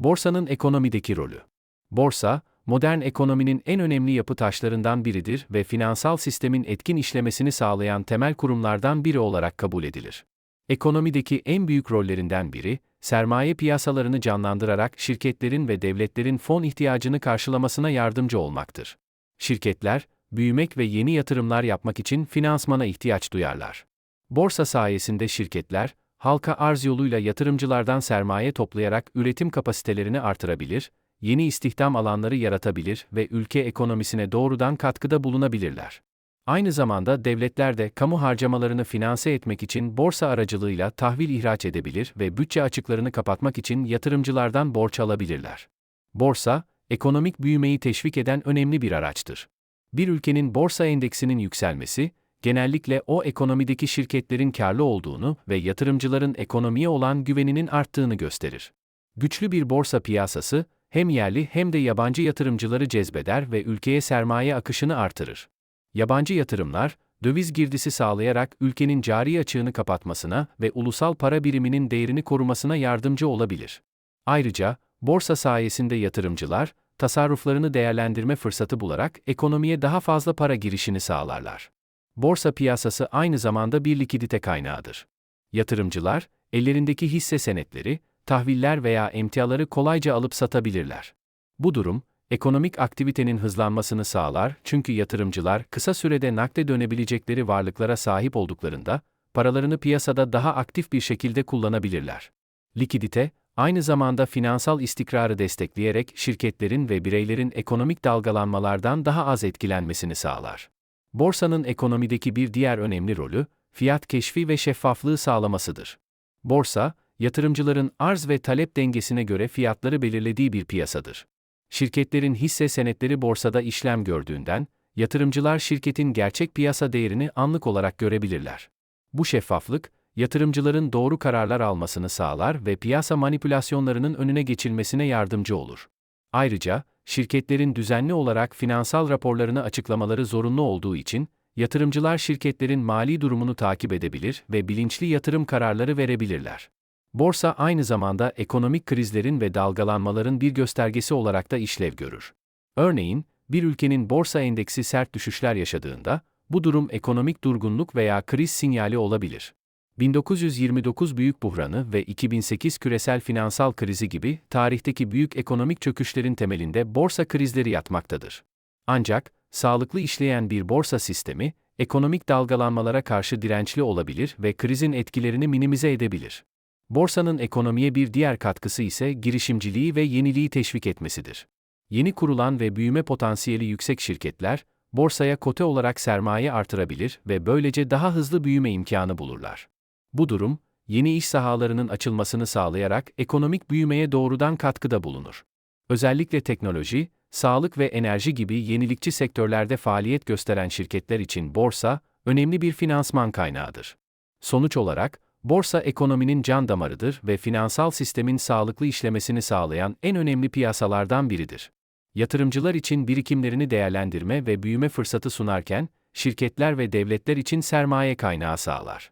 Borsanın ekonomideki rolü. Borsa, modern ekonominin en önemli yapı taşlarından biridir ve finansal sistemin etkin işlemesini sağlayan temel kurumlardan biri olarak kabul edilir. Ekonomideki en büyük rollerinden biri, sermaye piyasalarını canlandırarak şirketlerin ve devletlerin fon ihtiyacını karşılamasına yardımcı olmaktır. Şirketler, büyümek ve yeni yatırımlar yapmak için finansmana ihtiyaç duyarlar. Borsa sayesinde şirketler, halka arz yoluyla yatırımcılardan sermaye toplayarak üretim kapasitelerini artırabilir, yeni istihdam alanları yaratabilir ve ülke ekonomisine doğrudan katkıda bulunabilirler. Aynı zamanda devletler de kamu harcamalarını finanse etmek için borsa aracılığıyla tahvil ihraç edebilir ve bütçe açıklarını kapatmak için yatırımcılardan borç alabilirler. Borsa, ekonomik büyümeyi teşvik eden önemli bir araçtır. Bir ülkenin borsa endeksinin yükselmesi, genellikle o ekonomideki şirketlerin karlı olduğunu ve yatırımcıların ekonomiye olan güveninin arttığını gösterir. Güçlü bir borsa piyasası, hem yerli hem de yabancı yatırımcıları cezbeder ve ülkeye sermaye akışını artırır. Yabancı yatırımlar, döviz girdisi sağlayarak ülkenin cari açığını kapatmasına ve ulusal para biriminin değerini korumasına yardımcı olabilir. Ayrıca, borsa sayesinde yatırımcılar, tasarruflarını değerlendirme fırsatı bularak ekonomiye daha fazla para girişini sağlarlar. Borsa piyasası aynı zamanda bir likidite kaynağıdır. Yatırımcılar, ellerindeki hisse senetleri, tahviller veya emtiaları kolayca alıp satabilirler. Bu durum, ekonomik aktivitenin hızlanmasını sağlar çünkü yatırımcılar kısa sürede nakde dönebilecekleri varlıklara sahip olduklarında, paralarını piyasada daha aktif bir şekilde kullanabilirler. Likidite, aynı zamanda finansal istikrarı destekleyerek şirketlerin ve bireylerin ekonomik dalgalanmalardan daha az etkilenmesini sağlar. Borsanın ekonomideki bir diğer önemli rolü, fiyat keşfi ve şeffaflığı sağlamasıdır. Borsa, yatırımcıların arz ve talep dengesine göre fiyatları belirlediği bir piyasadır. Şirketlerin hisse senetleri borsada işlem gördüğünden, yatırımcılar şirketin gerçek piyasa değerini anlık olarak görebilirler. Bu şeffaflık, yatırımcıların doğru kararlar almasını sağlar ve piyasa manipülasyonlarının önüne geçilmesine yardımcı olur. Ayrıca, şirketlerin düzenli olarak finansal raporlarını açıklamaları zorunlu olduğu için, yatırımcılar şirketlerin mali durumunu takip edebilir ve bilinçli yatırım kararları verebilirler. Borsa aynı zamanda ekonomik krizlerin ve dalgalanmaların bir göstergesi olarak da işlev görür. Örneğin, bir ülkenin borsa endeksi sert düşüşler yaşadığında, bu durum ekonomik durgunluk veya kriz sinyali olabilir. 1929 büyük buhranı ve 2008 küresel finansal krizi gibi tarihteki büyük ekonomik çöküşlerin temelinde borsa krizleri yatmaktadır. Ancak sağlıklı işleyen bir borsa sistemi ekonomik dalgalanmalara karşı dirençli olabilir ve krizin etkilerini minimize edebilir. Borsanın ekonomiye bir diğer katkısı ise girişimciliği ve yeniliği teşvik etmesidir. Yeni kurulan ve büyüme potansiyeli yüksek şirketler, borsaya kote olarak sermaye artırabilir ve böylece daha hızlı büyüme imkanı bulurlar. Bu durum, yeni iş sahalarının açılmasını sağlayarak ekonomik büyümeye doğrudan katkıda bulunur. Özellikle teknoloji, sağlık ve enerji gibi yenilikçi sektörlerde faaliyet gösteren şirketler için borsa, önemli bir finansman kaynağıdır. Sonuç olarak, borsa ekonominin can damarıdır ve finansal sistemin sağlıklı işlemesini sağlayan en önemli piyasalardan biridir. Yatırımcılar için birikimlerini değerlendirme ve büyüme fırsatı sunarken, şirketler ve devletler için sermaye kaynağı sağlar.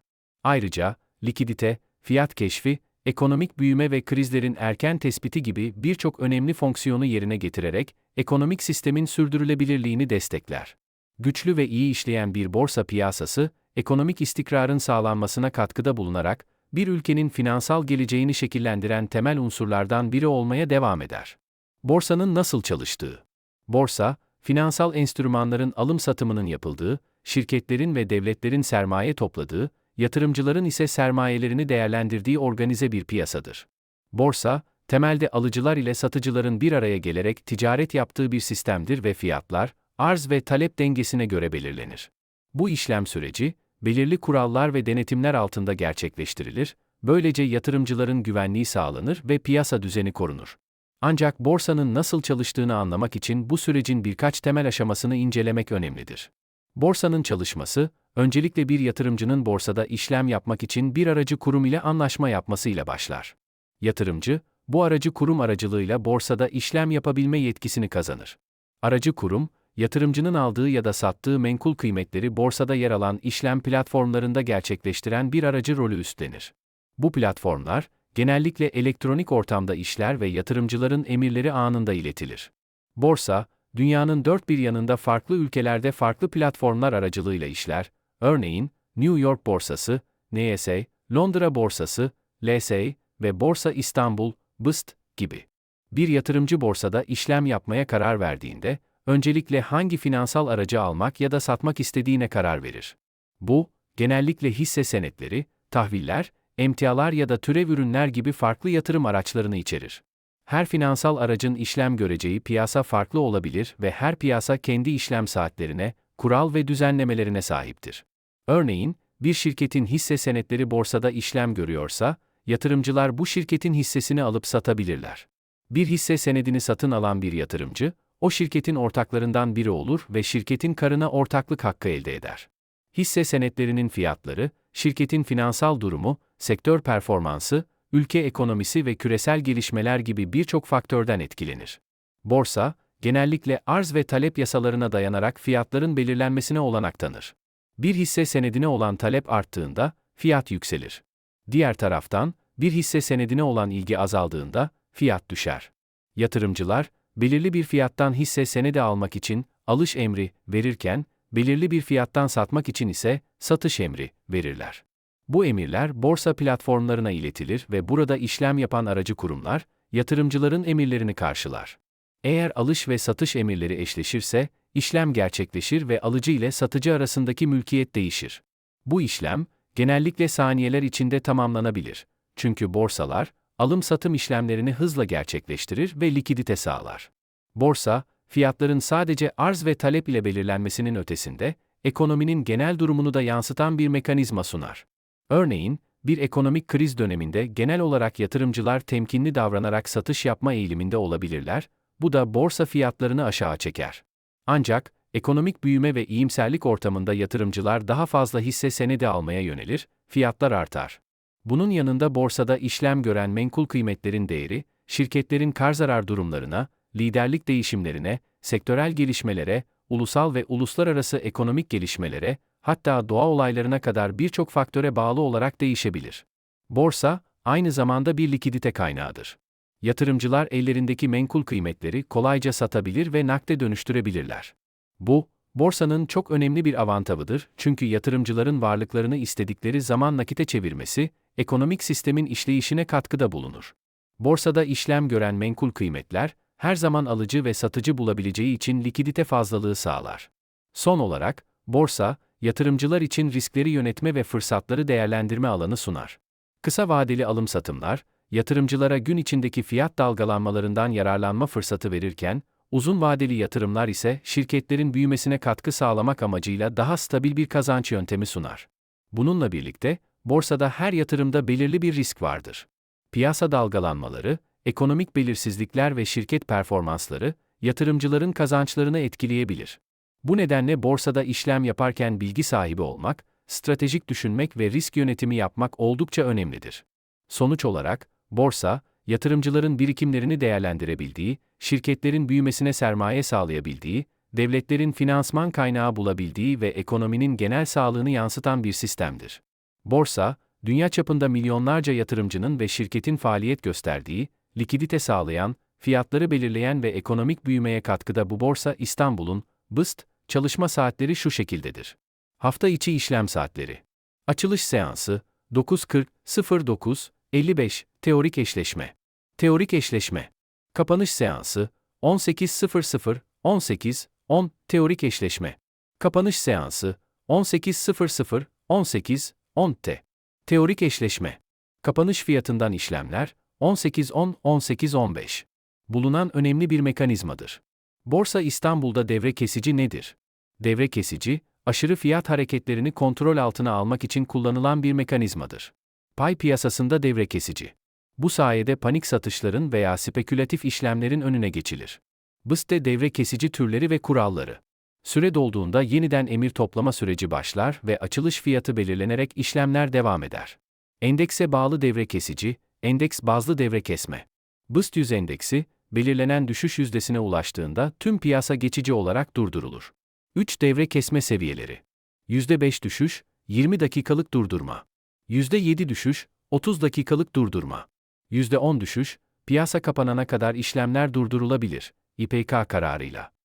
Ayrıca, likidite, fiyat keşfi, ekonomik büyüme ve krizlerin erken tespiti gibi birçok önemli fonksiyonu yerine getirerek ekonomik sistemin sürdürülebilirliğini destekler. Güçlü ve iyi işleyen bir borsa piyasası, ekonomik istikrarın sağlanmasına katkıda bulunarak bir ülkenin finansal geleceğini şekillendiren temel unsurlardan biri olmaya devam eder. Borsanın nasıl çalıştığı? Borsa, finansal enstrümanların alım satımının yapıldığı, şirketlerin ve devletlerin sermaye topladığı, yatırımcıların ise sermayelerini değerlendirdiği organize bir piyasadır. Borsa, temelde alıcılar ile satıcıların bir araya gelerek ticaret yaptığı bir sistemdir ve fiyatlar, arz ve talep dengesine göre belirlenir. Bu işlem süreci, belirli kurallar ve denetimler altında gerçekleştirilir, böylece yatırımcıların güvenliği sağlanır ve piyasa düzeni korunur. Ancak borsanın nasıl çalıştığını anlamak için bu sürecin birkaç temel aşamasını incelemek önemlidir. Borsanın çalışması, öncelikle bir yatırımcının borsada işlem yapmak için bir aracı kurum ile anlaşma yapmasıyla başlar. Yatırımcı, bu aracı kurum aracılığıyla borsada işlem yapabilme yetkisini kazanır. Aracı kurum, yatırımcının aldığı ya da sattığı menkul kıymetleri borsada yer alan işlem platformlarında gerçekleştiren bir aracı rolü üstlenir. Bu platformlar, genellikle elektronik ortamda işler ve yatırımcıların emirleri anında iletilir. Borsa, dünyanın dört bir yanında farklı ülkelerde farklı platformlar aracılığıyla işler, örneğin New York Borsası, NYSE, Londra Borsası, LSE ve Borsa İstanbul, BIST gibi. Bir yatırımcı borsada işlem yapmaya karar verdiğinde, öncelikle hangi finansal aracı almak ya da satmak istediğine karar verir. Bu, genellikle hisse senetleri, tahviller, emtialar ya da türev ürünler gibi farklı yatırım araçlarını içerir. Her finansal aracın işlem göreceği piyasa farklı olabilir ve her piyasa kendi işlem saatlerine, kural ve düzenlemelerine sahiptir. Örneğin, bir şirketin hisse senetleri borsada işlem görüyorsa, yatırımcılar bu şirketin hissesini alıp satabilirler. Bir hisse senedini satın alan bir yatırımcı, o şirketin ortaklarından biri olur ve şirketin karına ortaklık hakkı elde eder. Hisse senetlerinin fiyatları, şirketin finansal durumu, sektör performansı, ülke ekonomisi ve küresel gelişmeler gibi birçok faktörden etkilenir. Borsa, genellikle arz ve talep yasalarına dayanarak fiyatların belirlenmesine olanak tanır. Bir hisse senedine olan talep arttığında, fiyat yükselir. Diğer taraftan, bir hisse senedine olan ilgi azaldığında, fiyat düşer. Yatırımcılar, belirli bir fiyattan hisse senedi almak için alış emri verirken, belirli bir fiyattan satmak için ise satış emri verirler. Bu emirler borsa platformlarına iletilir ve burada işlem yapan aracı kurumlar, yatırımcıların emirlerini karşılar. Eğer alış ve satış emirleri eşleşirse, işlem gerçekleşir ve alıcı ile satıcı arasındaki mülkiyet değişir. Bu işlem, genellikle saniyeler içinde tamamlanabilir. Çünkü borsalar, alım-satım işlemlerini hızla gerçekleştirir ve likidite sağlar. Borsa, fiyatların sadece arz ve talep ile belirlenmesinin ötesinde, ekonominin genel durumunu da yansıtan bir mekanizma sunar. Örneğin, bir ekonomik kriz döneminde genel olarak yatırımcılar temkinli davranarak satış yapma eğiliminde olabilirler, bu da borsa fiyatlarını aşağı çeker. Ancak, ekonomik büyüme ve iyimserlik ortamında yatırımcılar daha fazla hisse senedi almaya yönelir, fiyatlar artar. Bunun yanında borsada işlem gören menkul kıymetlerin değeri, şirketlerin kar zarar durumlarına, liderlik değişimlerine, sektörel gelişmelere, ulusal ve uluslararası ekonomik gelişmelere, hatta doğa olaylarına kadar birçok faktöre bağlı olarak değişebilir. Borsa, aynı zamanda bir likidite kaynağıdır. Yatırımcılar ellerindeki menkul kıymetleri kolayca satabilir ve nakde dönüştürebilirler. Bu, borsanın çok önemli bir avantajıdır çünkü yatırımcıların varlıklarını istedikleri zaman nakite çevirmesi, ekonomik sistemin işleyişine katkıda bulunur. Borsada işlem gören menkul kıymetler, her zaman alıcı ve satıcı bulabileceği için likidite fazlalığı sağlar. Son olarak, borsa, yatırımcılar için riskleri yönetme ve fırsatları değerlendirme alanı sunar. Kısa vadeli alım-satımlar, yatırımcılara gün içindeki fiyat dalgalanmalarından yararlanma fırsatı verirken, uzun vadeli yatırımlar ise şirketlerin büyümesine katkı sağlamak amacıyla daha stabil bir kazanç yöntemi sunar. Bununla birlikte, borsada her yatırımda belirli bir risk vardır. Piyasa dalgalanmaları, ekonomik belirsizlikler ve şirket performansları, yatırımcıların kazançlarını etkileyebilir. Bu nedenle borsada işlem yaparken bilgi sahibi olmak, stratejik düşünmek ve risk yönetimi yapmak oldukça önemlidir. Sonuç olarak, borsa, yatırımcıların birikimlerini değerlendirebildiği, şirketlerin büyümesine sermaye sağlayabildiği, devletlerin finansman kaynağı bulabildiği ve ekonominin genel sağlığını yansıtan bir sistemdir. Borsa, dünya çapında milyonlarca yatırımcının ve şirketin faaliyet gösterdiği, likidite sağlayan, fiyatları belirleyen ve ekonomik büyümeye katkıda bu borsa İstanbul'un, BIST, çalışma saatleri şu şekildedir. Hafta içi işlem saatleri. Açılış seansı, 9.40, 55, teorik eşleşme. Teorik eşleşme. Kapanış seansı, 18.00, 18, 10, teorik eşleşme. Kapanış seansı, 18.00, 18, 10 t. Teorik eşleşme. Kapanış fiyatından işlemler, 18.10, 18.15. Bulunan önemli bir mekanizmadır. Borsa İstanbul'da devre kesici nedir? Devre kesici, aşırı fiyat hareketlerini kontrol altına almak için kullanılan bir mekanizmadır. Pay piyasasında devre kesici. Bu sayede panik satışların veya spekülatif işlemlerin önüne geçilir. BIST'te devre kesici türleri ve kuralları. Süre dolduğunda yeniden emir toplama süreci başlar ve açılış fiyatı belirlenerek işlemler devam eder. Endekse bağlı devre kesici, endeks bazlı devre kesme. BIST 100 endeksi, belirlenen düşüş yüzdesine ulaştığında tüm piyasa geçici olarak durdurulur. 3 devre kesme seviyeleri. %5 düşüş, 20 dakikalık durdurma. %7 düşüş, 30 dakikalık durdurma. %10 düşüş, piyasa kapanana kadar işlemler durdurulabilir, İPK kararıyla.